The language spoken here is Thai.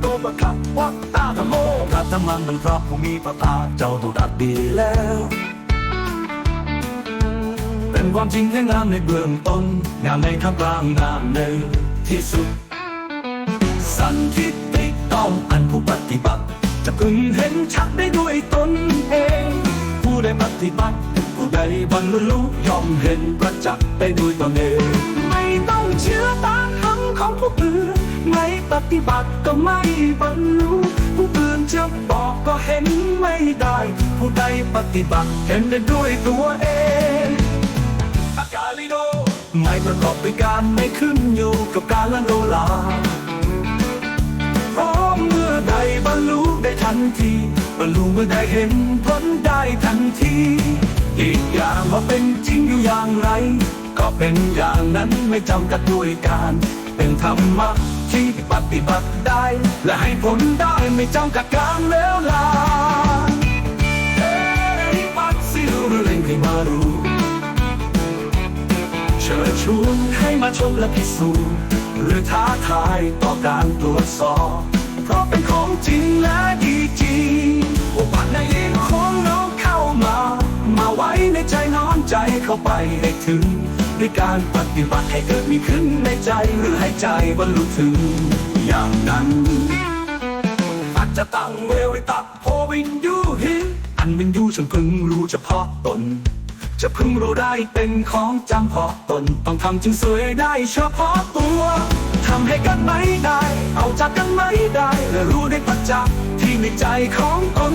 โตประคับวัดตาธรรมโมกัตถมันมันพระผู้มีพระภาเจ้าตุดัดดีแล้ว เป็นความจริงให้งามในเบื้องต้น งามในท่ามกลางงามในที่สุด สันทิติต้องอันผู้ปฏิบัติ จะพึงเห็นชัดได้ด้วยตนเอง ผู้ได้ปฏิบัติผู้ใดบรรลุย่อมเห็นประจักษ์ได้ด้วยตนเอง ไม่ต้องเชื่อตามคำของผู้อื่น ปฏิบัติก็ไม่บรรลุผู้อื่นจะบอกก็เห็นไม่ได้ ผู้ใดปฏิบัติเห็นได้ด้วยตัวเองอากาลิโดไม่ประกอบด้วยการไม่ขึ้นอยู่กับการละโลลาเพราะเมื่อใดบรรลุได้ทันทีบรรลุเมื่อใดเห็นผลได้ทันทีอีกอย่างว่าเป็นจริงอยู่อย่างไร ก็เป็นอย่างนั้นไม่จำกัดด้วยการ เป็นธรรมะ ที่ปฏิบัติได้ และให้ผลได้ไม่จำกัดการเวลาเอ้ยปักสิวเรื่งให้มารู้เชิญชวนให้มาชมและพิสูจน์หรือท้าทายต่อการตรวจสอบเพราะเป็นของจริงและดีจริงอุบัตในยินของน้องเข้ามา มาไว้ในใจน้อมใจเข้าไปให้ถึง ด้วยการปฏิบัติให้เกิดมีขึ้นในใจหรือให้ใจบรรลุถึงอย่างนั้นอาจจะตั้งเวลไตัดโพวินยูหินอันวินยูฉันเพิ่งรู้เฉพาะตน จะพึงรู้ได้เป็นของจำเพาะตน ต้องทำจึงสวยได้เฉพาะตัวทำให้กันไม่ได้ เอาจากกันไม่ได้และรู้ได้ประจักษ์ที่ในใจของตน